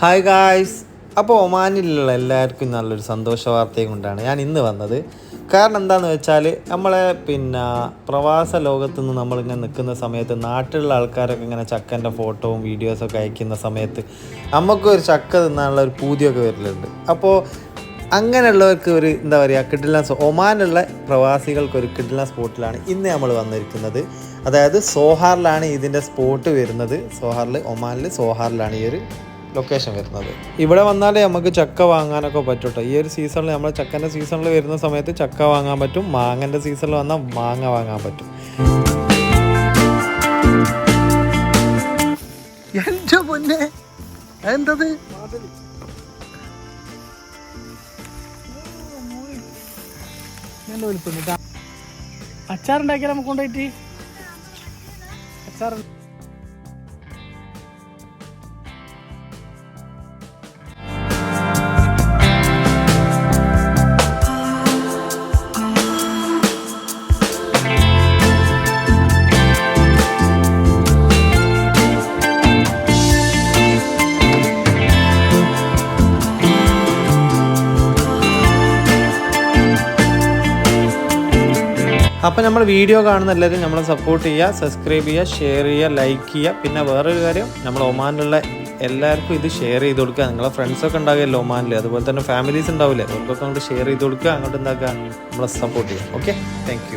Hi guys അപ്പോൾ ഒമാനിലുള്ള എല്ലാവർക്കും നല്ലൊരു സന്തോഷ വാർത്തയും കൊണ്ടാണ് ഞാൻ ഇന്ന് വന്നത്. കാരണം എന്താണെന്ന് വെച്ചാൽ നമ്മളെ പിന്നെ പ്രവാസ ലോകത്തു നിന്ന് നമ്മളിങ്ങനെ നിൽക്കുന്ന സമയത്ത് നാട്ടിലുള്ള ആൾക്കാരൊക്കെ ഇങ്ങനെ ചക്കന്റെ ഫോട്ടോവും വീഡിയോസൊക്കെ അയക്കുന്ന സമയത്ത് നമുക്കൊരു ചക്ക തിന്നാനുള്ള ഒരു പൂതിയൊക്കെ വരലുണ്ട്. അപ്പോൾ അങ്ങനെയുള്ളവർക്ക് ഒരു എന്താ പറയുക കിഡില ഒമാനുള്ള പ്രവാസികൾക്ക് ഒരു കിഡില സ്പോട്ടിലാണ് ഇന്ന് നമ്മൾ വന്നിരിക്കുന്നത്. അതായത് സോഹാറിലാണ് ഇതിന്റെ സ്പോട്ട് വരുന്നത്. സോഹാറിൽ ഒമാനിൽ സോഹാറിലാണ് ഈ ഒരു ലൊക്കേഷൻ വരുന്നത്. ഇവിടെ വന്നാലേ നമുക്ക് ചക്ക വാങ്ങാനൊക്കെ പറ്റൂട്ടോ. ഈ ഒരു സീസണിൽ നമ്മൾ ചക്കന്റെ സീസണിൽ വരുന്ന സമയത്ത് ചക്ക വാങ്ങാൻ പറ്റും മാങ്ങന്റെ സീസണിൽ വന്നാൽ മാങ്ങ വാങ്ങാൻ പറ്റും. എന്റെ പൊന്നെ. എന്തത് നല്ല വലിപ്പം അച്ചാറുണ്ടാക്കിയാൽ നമുക്ക് കൊണ്ടുപോയിട്ട്? അച്ചാർ അപ്പം നമ്മൾ വീഡിയോ കാണുന്ന എല്ലാവരും നമ്മളെ സപ്പോർട്ട് ചെയ്യുക സബ്സ്ക്രൈബ് ചെയ്യുക ഷെയർ ചെയ്യുക ലൈക്ക് ചെയ്യുക. പിന്നെ വേറൊരു കാര്യം നമ്മൾ ഒമാനിലുള്ള എല്ലാവർക്കും ഇത് ഷെയർ ചെയ്ത് കൊടുക്കുക. നിങ്ങളെ ഫ്രണ്ട്സൊക്കെ ഉണ്ടാകുമല്ലോ ഒമാനിൽ അതുപോലെ തന്നെ ഫാമിലീസ് ഉണ്ടാവില്ലേ? അവർക്കൊക്കെ അങ്ങോട്ട് ഷെയർ ചെയ്ത് കൊടുക്കുക അങ്ങോട്ട് എന്താക്കുക? നമ്മളെ സപ്പോർട്ട് ചെയ്യുക. Okay thank